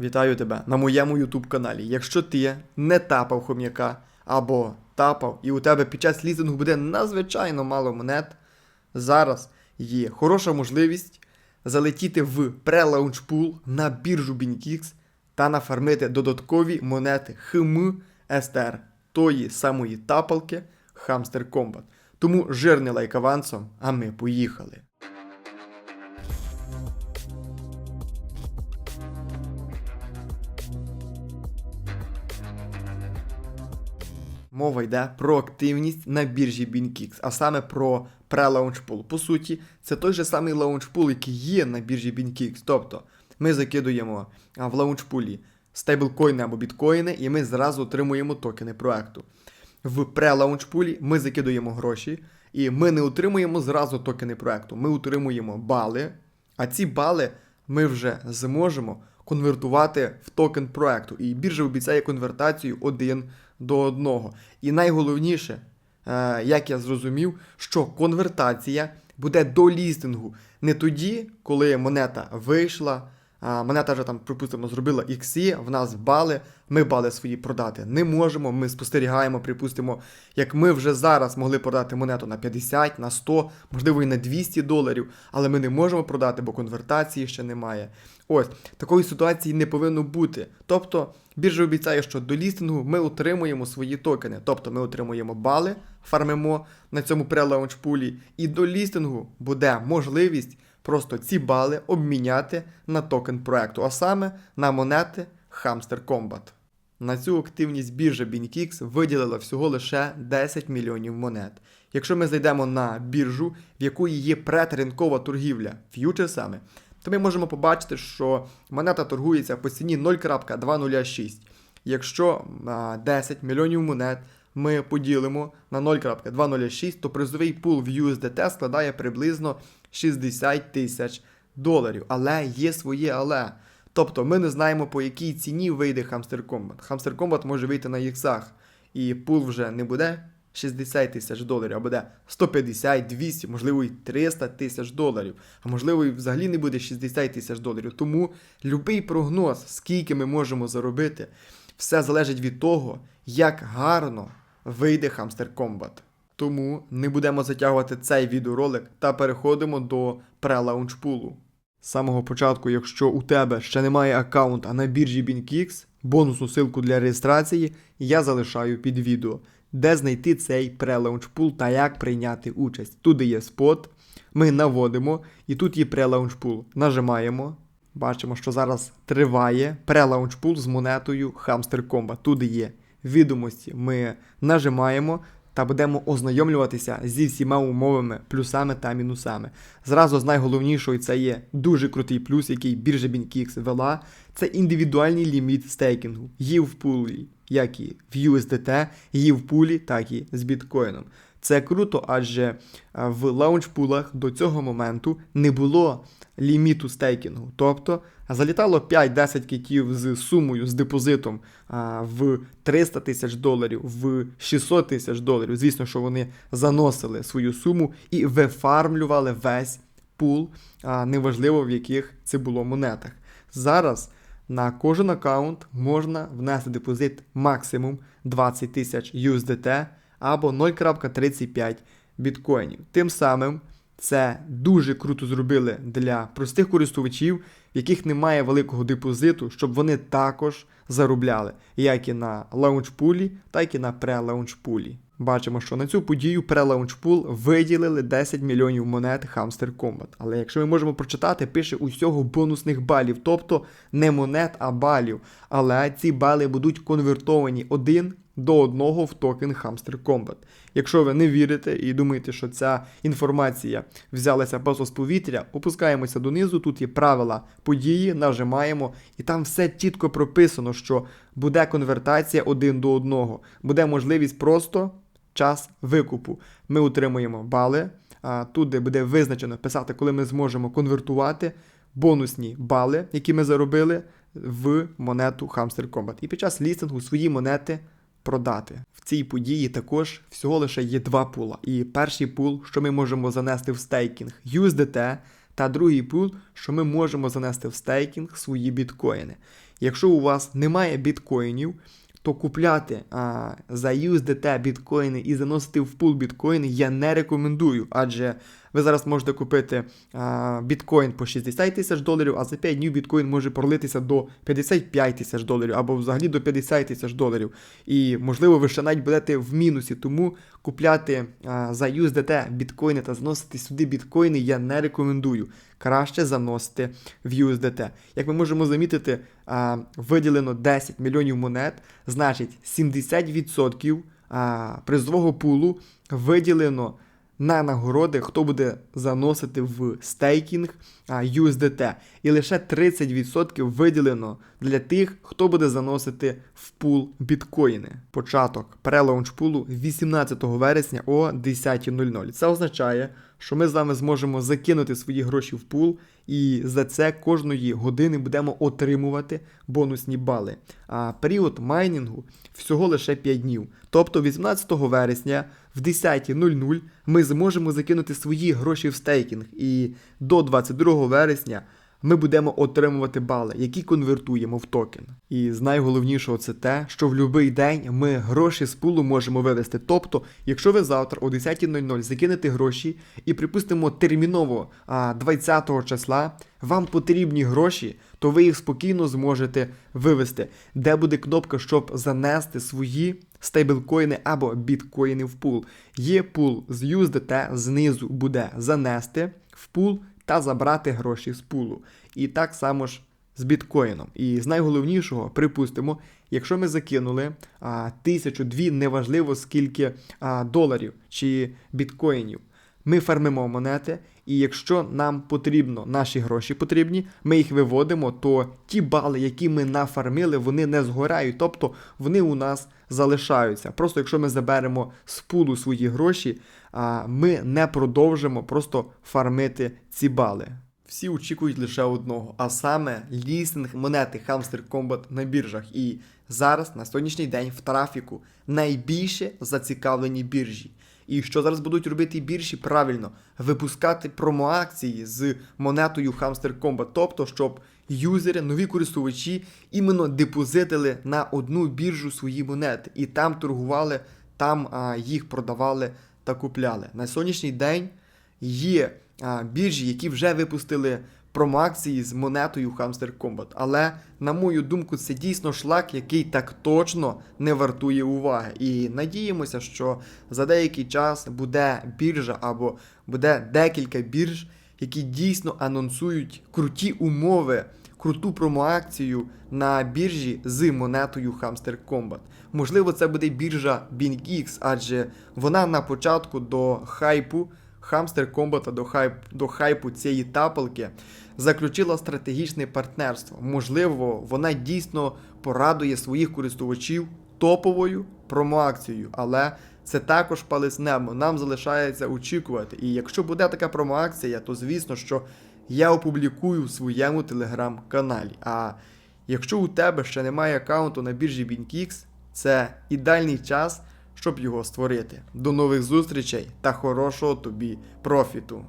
Вітаю тебе на моєму YouTube каналі. Якщо ти не тапав хом'яка або тапав, і у тебе під час лізингу буде надзвичайно мало монет, зараз є хороша можливість залетіти в прелаунчпул на біржу BinKix та нафармити додаткові монети ХМ СТР, тої самої тапалки Hamster Combat. Тому жирний лайк авансом, а ми поїхали. Мова йде про активність на біржі BinKix, а саме про прелаунчпул. По суті, це той же самий лаунчпул, який є на біржі BinKix. Тобто ми закидуємо в лаунчпулі стейблкоїни або біткоїни, і ми зразу отримуємо токени проекту. В прелаунчпулі ми закидуємо гроші, і ми не отримуємо зразу токени проекту. Ми отримуємо бали, а ці бали ми вже зможемо конвертувати в токен проекту. І біржа обіцяє конвертацію один до одного. І найголовніше, е, як я зрозумів, що конвертація буде до лістингу не тоді, коли монета вийшла. А, Монета вже там, припустимо, зробила іксі, в нас бали, ми бали свої продати не можемо. Ми спостерігаємо, припустимо, як ми вже зараз могли продати монету на 50, на 100, можливо, і на 200 доларів, але ми не можемо продати, бо конвертації ще немає. Ось такої ситуації не повинно бути. Тобто біржа обіцяє, що до лістингу ми отримуємо свої токени. Тобто ми отримуємо бали, фармимо на цьому прелаунчпулі, і до лістингу буде можливість просто ці бали обміняти на токен проекту, а саме на монети Hamster Combat. На цю активність біржа BinKix виділила всього лише 10 мільйонів монет. Якщо ми зайдемо на біржу, в якої є предринкова торгівля ф'ючерсами, то ми можемо побачити, що монета торгується по ціні 0.206. Якщо 10 мільйонів монет ми поділимо на 0.206, то призовий пул в USDT складає приблизно 60 тисяч доларів. Але є своє але. Тобто ми не знаємо, по якій ціні вийде Hamster Combat. Hamster Combat може вийти на іксах, і пул вже не буде 60 тисяч доларів, а буде 150, 200, можливо, і 300 тисяч доларів. А можливо, і взагалі не буде 60 тисяч доларів. Тому будь-який прогноз, скільки ми можемо заробити, все залежить від того, як гарно вийде Hamster Combat. Тому не будемо затягувати цей відеоролик та переходимо до прелаунчпулу. З самого початку, якщо у тебе ще немає аккаунта на біржі BinKix, бонусну ссылку для реєстрації я залишаю під відео, де знайти цей прелаунчпул та як прийняти участь. Туди є спот, ми наводимо, і тут є прелаунчпул. Нажимаємо. Бачимо, що зараз триває прелаунчпул з монетою Hamster Combat. Туди є відомості. Ми нажимаємо та будемо ознайомлюватися зі всіма умовами, плюсами та мінусами. Зразу з найголовнішою це є дуже крутий плюс, який біржа BinKix вела. Це індивідуальний ліміт стейкінгу. Є в пулі, як і в USDT, є в пулі, так і з біткоїном. Це круто, адже в лаунчпулах до цього моменту не було ліміту стейкінгу. Тобто залітало 5-10 китів з сумою, з депозитом в 300 тисяч доларів, в 600 тисяч доларів. Звісно, що вони заносили свою суму і вифармлювали весь пул, неважливо в яких це було монетах. Зараз на кожен аккаунт можна внести депозит максимум 20 тисяч USDT або 0.35 біткоїнів. Тим самим це дуже круто зробили для простих користувачів, в яких немає великого депозиту, щоб вони також заробляли як і на лаунчпулі, так і на прелаунчпулі. Бачимо, що на цю подію прелаунчпул виділили 10 мільйонів монет Hamster Combat. Але якщо ми можемо прочитати, пише усього бонусних балів, тобто не монет, а балів. Але ці бали будуть конвертовані один до одного в токен Hamster Combat. Якщо ви не вірите і думаєте, що ця інформація взялася просто з повітря, опускаємося донизу, тут є правила події, нажимаємо, і там все чітко прописано, що буде конвертація один до одного, буде можливість просто час викупу. Ми отримуємо бали. Тут, де буде визначено писати, коли ми зможемо конвертувати бонусні бали, які ми заробили, в монету Hamster Combat. І під час лістингу свої монети продати. В цій події також всього лише є два пула. І перший пул, що ми можемо занести в стейкінг USDT, та другий пул, що ми можемо занести в стейкінг свої біткоїни. Якщо у вас немає біткоїнів, то купляти а, за USDT біткоїни і заносити в пул біткоїни я не рекомендую, адже ви зараз можете купити а, біткоін по 60 тисяч доларів, а за 5 днів біткоін може пролитися до 55 тисяч доларів або взагалі до 50 тисяч доларів. І можливо ви ще навіть будете в мінусі, тому купляти а, за USDT біткоїни та заносити сюди біткоїни я не рекомендую. Краще заносити в USDT. Як ми можемо замітити, а, виділено 10 мільйонів монет, значить 70% а, призового пулу виділено на нагороди, хто буде заносити в стейкінг USDT. І лише 30% виділено для тих, хто буде заносити в пул біткоїни. Початок прелаунч пулу 18 вересня о 10.00. Це означає, що ми з вами зможемо закинути свої гроші в пул, і за це кожної години будемо отримувати бонусні бали. А період майнінгу всього лише 5 днів. Тобто 18 вересня в 10.00 ми зможемо закинути свої гроші в стейкінг, і до 22 вересня ми будемо отримувати бали, які конвертуємо в токен. І з найголовнішого це те, що в будь-який день ми гроші з пулу можемо вивести. Тобто, якщо ви завтра о 10.00 закинете гроші і, припустимо, терміново а, 20 числа вам потрібні гроші, то ви їх спокійно зможете вивести, де буде кнопка, щоб занести свої стейблкоїни або біткоїни в пул. Є пул з USDT, знизу буде занести в пул та забрати гроші з пулу. І так само ж з біткоїном. І з найголовнішого, припустимо, якщо ми закинули а, тисячу, дві, неважливо скільки а, доларів чи біткоїнів, ми фармимо монети, і якщо нам потрібно, наші гроші потрібні, ми їх виводимо, то ті бали, які ми нафармили, вони не згорають, тобто вони у нас залишаються. Просто якщо ми заберемо з пулу свої гроші, ми не продовжимо просто фармити ці бали. Всі очікують лише одного, а саме лістинг монети Hamster Combat на біржах. І зараз на сьогоднішній день в трафіку найбільше зацікавлені біржі. І що зараз будуть робити біржі? Правильно, випускати промоакції з монетою Hamster Combat, тобто, щоб юзери, нові користувачі іменно депозитили на одну біржу свої монети і там торгували, там а, їх продавали та купляли. На сьогоднішній день є а, біржі, які вже випустили промоакції з монетою Hamster Combat. Але, на мою думку, це дійсно шлак, який так точно не вартує уваги. І надіємося, що за деякий час буде біржа або буде декілька бірж, які дійсно анонсують круті умови. Круту промоакцію на біржі з монетою Hamster Combat. Можливо, це буде біржа BingX, адже вона на початку до хайпу Hamster Combat до, хайп, до хайпу цієї тапалки заключила стратегічне партнерство. Можливо, вона дійсно порадує своїх користувачів топовою промоакцією, але це також палець небо. Нам залишається очікувати. І якщо буде така промоакція, то звісно, що я опублікую в своєму телеграм-каналі. А якщо у тебе ще немає аккаунту на біржі BingX, це ідеальний час, щоб його створити. До нових зустрічей та хорошого тобі профіту!